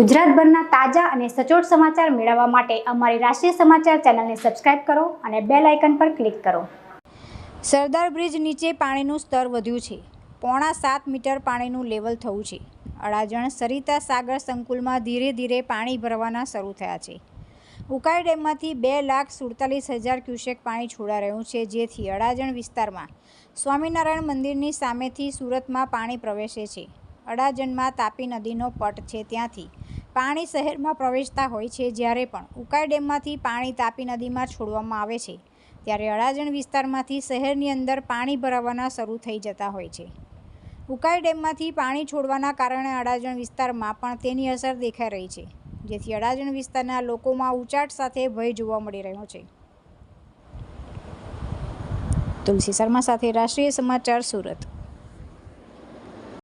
ગુજરાતભરના તાજા અને સચોટ સમાચાર મેળવવા માટે અમારી રાષ્ટ્રીય સમાચાર ચેનલને સબસ્ક્રાઇબ કરો અને બેલ આઇકન પર ક્લિક કરો. સરદાર બ્રિજ નીચે પાણીનું સ્તર વધ્યું છે. પોણા સાત મીટર પાણીનું લેવલ થયું છે. અડાજણ સરિતા સાગર સંકુલમાં ધીરે ધીરે પાણી ભરવાના શરૂ થયા છે. ઉકાઈ ડેમમાંથી બે લાખ સુડતાલીસ હજાર ક્યુસેક પાણી છોડા રહ્યું છે, જેથી અડાજણ વિસ્તારમાં સ્વામિનારાયણ મંદિરની સામેથી સુરતમાં પાણી પ્રવેશે છે. અડાજણમાં તાપી નદીનો પટ છે ત્યાંથી પાણી શહેરમાં પ્રવેશતા હોય છે જ્યારે પણ ઉકાઈ ડેમમાંથી પાણી તાપી નદીમાં છોડવામાં આવે છે, ત્યારે અડાજણ વિસ્તારમાંથી શહેરની અંદર પાણી ભરાવાના શરૂ થઈ જતા હોય છે. ઉકાઈ ડેમમાંથી પાણી છોડવાના કારણે અડાજણ વિસ્તારમાં પણ તેની અસર દેખાઈ રહી છે, જેથી અડાજણ વિસ્તારના લોકોમાં ઉચાટ સાથે ભય જોવા મળી રહ્યો છે. તુલસી શર્મા સાથે રાષ્ટ્રીય સમાચાર સુરત.